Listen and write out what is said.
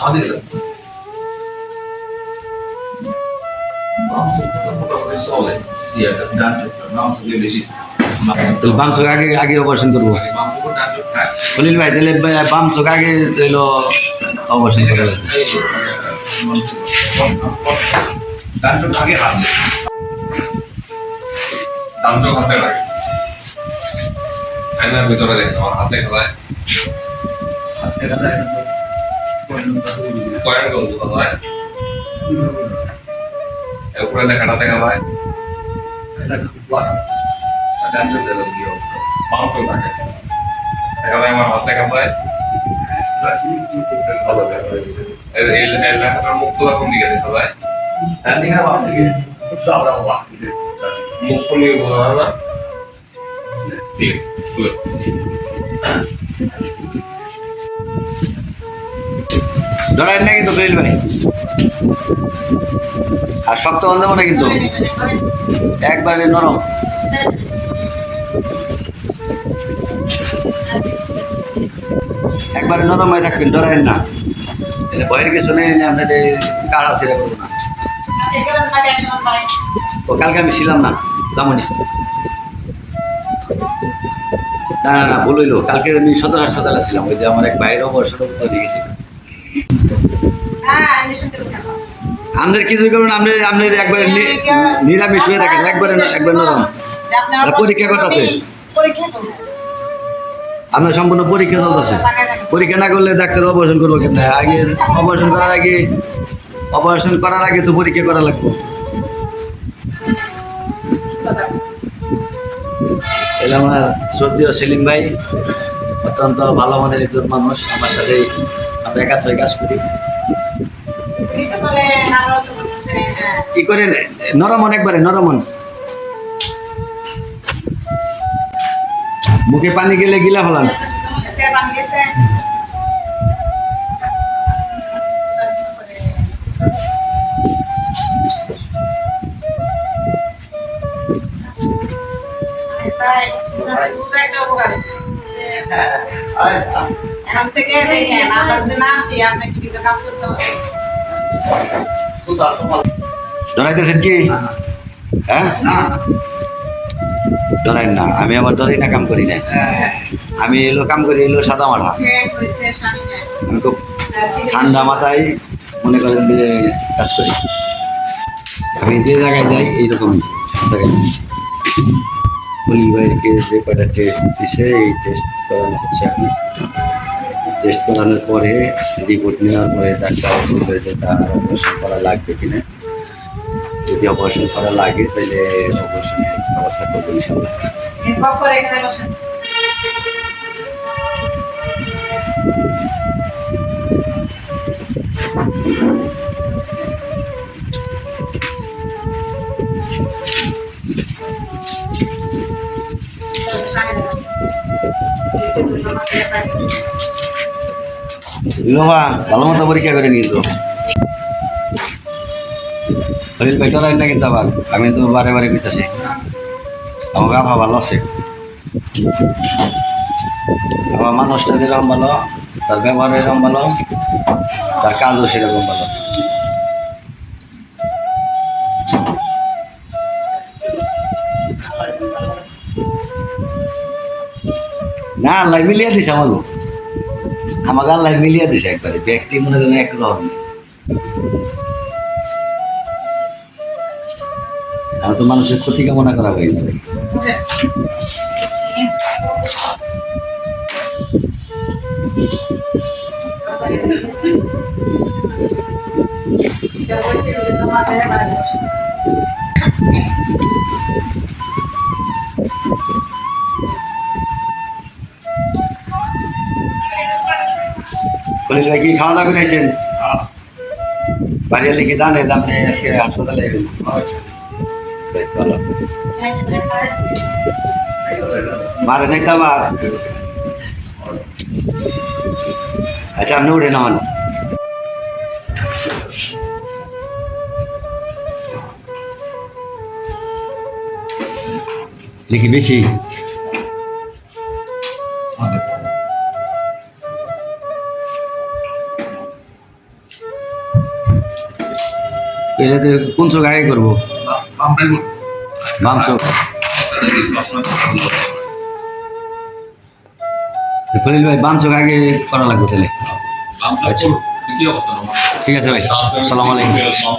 আমাদের বাম চোখ আগে আগে অপারেশন করব। মাংস ডান চোখ খায় খলিল ভাই তাহলে বা- বাম চোখ আগে হইল অপারেশন করা ডান চোখ আগে হাত ডান চোখ হাতে লাগে আয়নার ভিতরে দেখেন আমার হাতে খেলায় কয়েন গন্ধ খেলায় উপরে দেখাটা দেখা ডান দেখলাম কি অবস্থা? বাম দেখা। যায় আমার দেখা যায় ভালো দেখা এই- লেখাটার মুক্তটা কোন দিকে দেখা যায় মুখ কোন দিকে। বোঝা যায় না। ডরাই না কিন্তু খলিল ভাই আর শক্ত হন যাব না কিন্তু একবারে নরম। একবারে নরম হয়ে থাকবেন ডরাইন না। ভয়ের কিছু নেই আপনার কাড়া ছেড়ে করব না। ও, কালকে আমি ছিলাম না তেমনই না না না, ভুল হইল। কালকে আমি সদর হাসপাতালে ছিলাম, ওই যে আমার এক ভাইয়ের অবসর তৈরি গেছিল আমাদের কিছুই করবেন আপনি আপনি একবার নিরামিষ হয়ে থাকেন, একবারে একবার নরম। পরীক্ষা করতেছে আপনার সম্পূর্ণ পরীক্ষা চলতেছে। পরীক্ষা না করলে ডাক্তার অপারেশন করব কেন আগে অপারেশন করার আগে অপারেশন করার আগে তো পরীক্ষা করা লাগবে। এটা আমার শ্রদ্ধেয় সেলিম ভাই, অত্যন্ত ভালো মানের একজন মানুষ, আমার সাথে আমরা একাত্রে কাজ করি। হ্যাঁ। কি করে নরমন একবারে নরমন। মুখে পানি গেলে গিলা ফেলান। তাই দুধ একটা উপকার হয়েছে। এখন থেকে দেখেন আমরা যদি না আসি আপনাকে কিন্তু কাজ করতে হবে ডরাইতেছেন কি? হ্যাঁ? ডরাই না। আমি আবার ডরাই না কাম করি না। আমি এলো কাম করি এলো সাদা মাঠা নেই আমি খুব ঠান্ডা মাথায় মনে করেন যে কাজ করি। আমি যে জায়গায় যাই এইরকমই। দেখেন পুলিশ ভাইকে যে কয়টা টেস্ট দিছে এই টেস্ট করানো হচ্ছে এখন। টেস্ট করানোর পরে রিপোর্ট নেওয়ার পরে ডাক্তার বলবে যে তার অপারেশন করা লাগবে কিনা। যদি অপারেশন করা লাগে তাহলে অপারেশনের ব্যবস্থা করব ইনশাল্লাহ। এখানে বসেন ভালো মতো পরীক্ষা করে নিয়ে তো শরীর পেটে লাইন না কিন্তু আবার। আমি তো বারে বারে কইতাছি, আমার ব্যবহার ভালো আছে। আমার মানুষটা যেরকম ভালো, তার ব্যবহার এরকম ভালো, তার কাজও সেরকম ভালো। না আল্লাহ মিলিয়ে আমাকে আমাকে আল্লাহ মিলিয়ে দিছে একবারে, ব্যক্তি মনে করেন একরকম আমি তো মানুষের ক্ষতি কামনা করা হয়েছে যাবে। খলিল ভাই কি খাওয়া দাওয়া করেছেন বাড়ি এলে কি জানে যে আপনি আজকে হাসপাতালে এলেন বেশ ভালো মারে নাই তো আবার আচ্ছা আপনি উঠে নামান লিখি বেশি এটা তো কোন চোখ আগে করব। বাম চোখ। খলিল ভাই বাম চোখ আগে করা লাগবে তাহলে। আচ্ছা। ঠিক আছে ভাই। সালাম আলাইকুম।